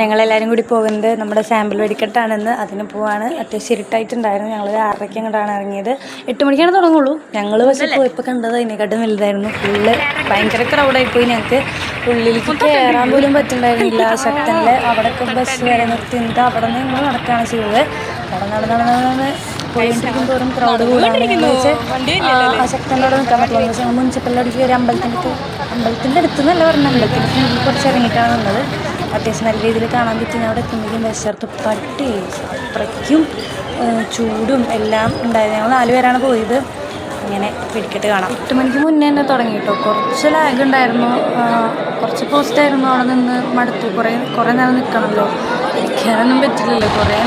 ഞങ്ങളെല്ലാവരും കൂടി പോകുന്നത് നമ്മുടെ സാമ്പിൾ വെടിക്കെട്ടാണെന്ന് അതിന് പോവാണ്. അത്യാവശ്യം ഇരുട്ടായിട്ടുണ്ടായിരുന്നു. ഞങ്ങൾ ആറരയ്ക്ക് അങ്ങോട്ടാണ് ഇറങ്ങിയത്. എട്ട് മണിക്കാണ് തുടങ്ങുള്ളൂ. ഞങ്ങൾ പക്ഷേ പോയപ്പോൾ കണ്ടത് അതിനെക്കാട്ടും വലുതായിരുന്നു. ഫുള്ള് ഭയങ്കര ക്രൗഡായി പോയി ഞങ്ങൾക്ക് ഉള്ളിലേക്ക് കയറാൻ പോലും പറ്റുന്നുണ്ടായിരുന്നില്ല. ശക്തനിൽ അവിടെയൊക്കെ ബസ് വരെ നിർത്തി. നിന്ന് അവിടെ നിന്ന് ഞങ്ങൾ നടക്കുകയാണ് ചെയ്തത്. അവിടെ നടന്ന് നടന്ന് പോയിട്ടിരിക്കും തോറും ക്രൗഡ് വെച്ച് ആ ശക്തനോട് നിൽക്കാൻ പറ്റില്ല. പക്ഷേ മുനിസിപ്പലിന്റെ ഒരു അമ്പലത്തിന്റെ അമ്പലത്തിന്റെ അടുത്ത് എന്നല്ല പറഞ്ഞ അമ്പലത്തിന്റെ കുറച്ച് ഇറങ്ങിയിട്ടാണ് നിന്നത് അത്യാവശ്യം നല്ല രീതിയിൽ കാണാൻ പറ്റുന്ന അവിടെ എത്തുമ്പോഴേക്കും വിശർത്ത് പട്ടി അത്രയ്ക്കും ചൂടും എല്ലാം ഉണ്ടായിരുന്നു. ഞങ്ങൾ നാല് പേരാണ് പോയത്. ഇങ്ങനെ പിടിക്കട്ട് കാണാം. എട്ട് മണിക്ക് മുന്നേ തന്നെ തുടങ്ങി കേട്ടോ. കുറച്ച് ലാഗ് ഉണ്ടായിരുന്നു. കുറച്ച് പോസ്റ്റ് ആയിരുന്നു അവിടെ നിന്ന് മടുത്തു. കുറേ കുറേ നേരം നിൽക്കണമല്ലോ ഇരിക്കാനൊന്നും പറ്റില്ലല്ലോ. കുറേ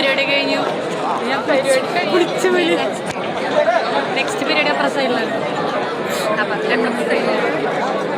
പരിപാടി കഴിഞ്ഞു. നെക്സ്റ്റ് പീരീഡ് അപ്പുറ അപ്പം രണ്ടാമത്തെ സൈഡിലാണ്